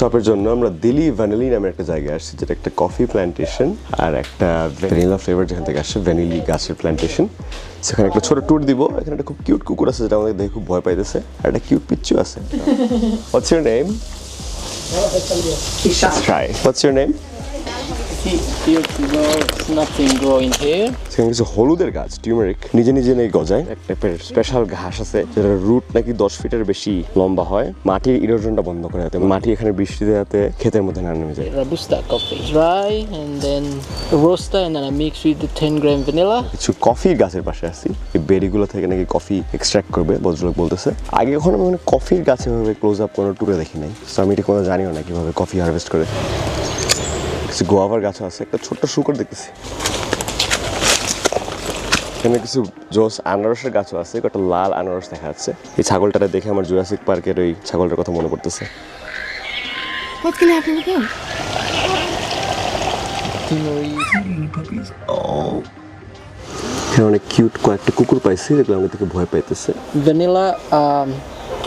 স্টপের জন্য আমরা দিলি ভ্যানিলি নামে একটা জায়গায় আসছি যেটা একটা কফি প্ল্যান্টেশন আর একটা ভ্যানিলা ফ্লেভার যেখান থেকে আসছে ভ্যানিলি গাছের প্ল্যান্টেশন সেখানে একটা ছোট ট্যুর দিব। এখানে একটা খুব কিউট কুকুর আছে যেটা আমাদের দেখে খুব ভয় পাইতেছে। আর একটা কিউট পিচ্চু আছে। What's your name what's What's name name? সেখানে কিছু হলুদের গাছ টিউমারিক নিজে নিজে নেই গজায়। এক টাইপের স্পেশাল ঘাস আছে যেটার রুট নাকি দশ ফিটের বেশি লম্বা হয়। মাটির ইরোজনটা বন্ধ করে যাতে মাটি এখানে বৃষ্টিতে যাতে ক্ষেতের মধ্যে না নেমে যায়। 10 gram vanilla. কিছু কফির গাছের পাশে আছি। এই বেরিগুলো থেকে নাকি কফি এক্সট্রাক্ট করবে ভদ্রলোক বলতেছে। আগে কখনো আমি মানে কফির গাছে ভাবে ক্লোজ আপ কোনো টুরে দেখি নাই। তো আমি এটা কোনো জানিও না কীভাবে কফি হারভেস্ট করে। কিছু গোয়াভার গাছ আছে একটা ছোট্ট শুকর দেখতেছি। এখানে কিছু জোস আনারসের গাছও আছে একটা লাল আনারস দেখা যাচ্ছে। এই ছাগলটাকে দেখে আমার জুরাসিক পার্কের ওই ছাগলটার কথা মনে পড়তেছে। অনেক কিউট কয়েকটা কুকুর পাইছি যেগুলো আমাকে থেকে ভয় পাইতেছে। Um,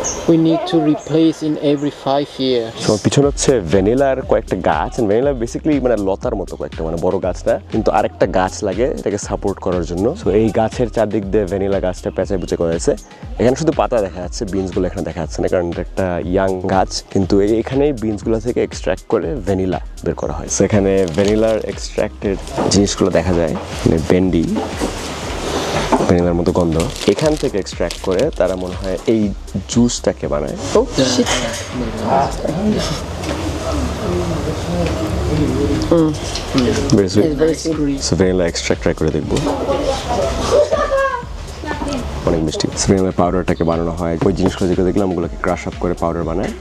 we need to replace in every five years. আমার পিছনে হচ্ছে ভ্যানিলার কয়েকটা গাছ ভ্যানিলা বেসিক্যালি মানে লতার মতো কয়েকটা মানে বড় গাছ না কিন্তু আরেকটা গাছ লাগে এটাকে সাপোর্ট করার জন্য। তো এই গাছের চারদিক দিয়ে ভ্যানিলা গাছটা পেঁচায় পুচে করা হয়েছে। এখানে শুধু পাতা দেখা যাচ্ছে বিনসগুলো এখানে দেখা যাচ্ছে না, কারণ এটা একটা ইয়াং গাছ। কিন্তু এই- এখানেই বিনসগুলো থেকে এক্সট্রাক্ট করে ভ্যানিলা বের করা হয়। So, এখানে ভ্যানিলার এক্সট্রাক্টেড জিনিসগুলো দেখা যায় মানে বেন্ডি ভ্যানিলার মতো গন্ধ। এখান থেকে এক্সট্রাক্ট করে তারা মনে হয় এই জুসটাকে বানায়. সো ভ্যানিলা এক্সট্রাক্ট ট্রাই করে দেখব। অনেক মিষ্টি। ভ্যানিলা পাউডারটাকে বানানো হয়। ওই জিনিসগুলো যেগুলো দেখলাম ওগুলোকে ক্রাশ আপ করে পাউডার বানায়।